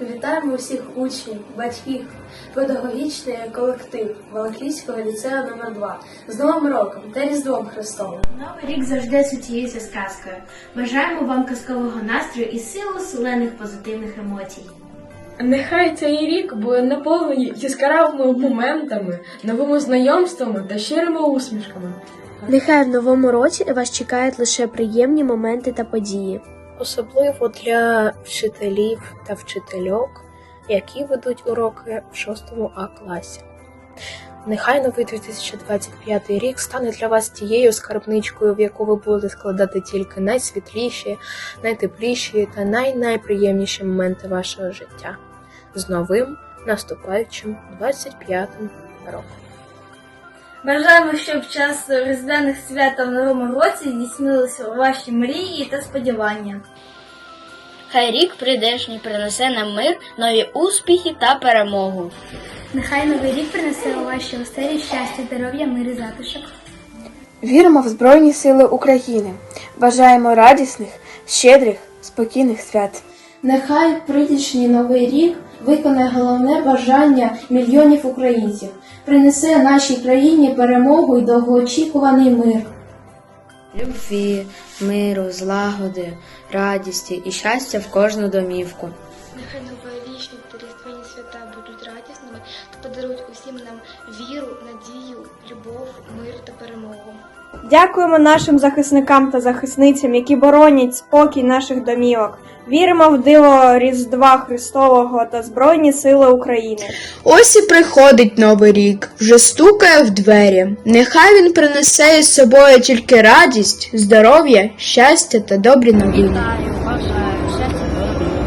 Вітаємо усіх учнів, батьків, педагогічний колектив Балаклійського ліцею номер 2 з Новим роком та Різдвом Христовим. Новий рік завжди асоціюється з казкою. Бажаємо вам казкового настрою і силу солених позитивних емоцій. Нехай цей рік буде наповнений яскравими моментами, новими знайомствами та щирими усмішками. Нехай в новому році вас чекають лише приємні моменти та події. Особливо для вчителів та вчительок, які ведуть уроки в 6 А класі. Нехай новий 2025 рік стане для вас тією скарбничкою, в яку ви будете складати тільки найсвітліші, найтепліші та най-найприємніші моменти вашого життя. З новим наступаючим 25-м роком. Бажаємо, щоб час різдвяних свят в новому році здійснилися ваші мрії та сподівання. Хай рік прийдешній принесе нам мир, нові успіхи та перемогу. Нехай новий рік принесе у ваші оселі щастя, здоров'я, мир і затишок. Віримо в Збройні Сили України. Бажаємо радісних, щедрих, спокійних свят. Нехай прийдешній новий рік виконає головне бажання мільйонів українців, принесе нашій країні перемогу і довгоочікуваний мир. любві, миру, злагоди, радісті і щастя в кожну домівку. Нехай новорічні та різдвяні свята будуть радісними та подарують усім нам віру, надію, любов, мир та перемогу. Дякуємо нашим захисникам та захисницям, які боронять спокій наших домівок. Віримо в диво Різдва Христового та Збройні Сили України. Ось і приходить новий рік, вже стукає в двері. Нехай він принесе із собою тільки радість, здоров'я, щастя та добрі новини. Вітаю, бажаю щастя, добра,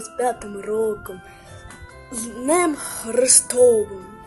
95 роком з Днем Христовим.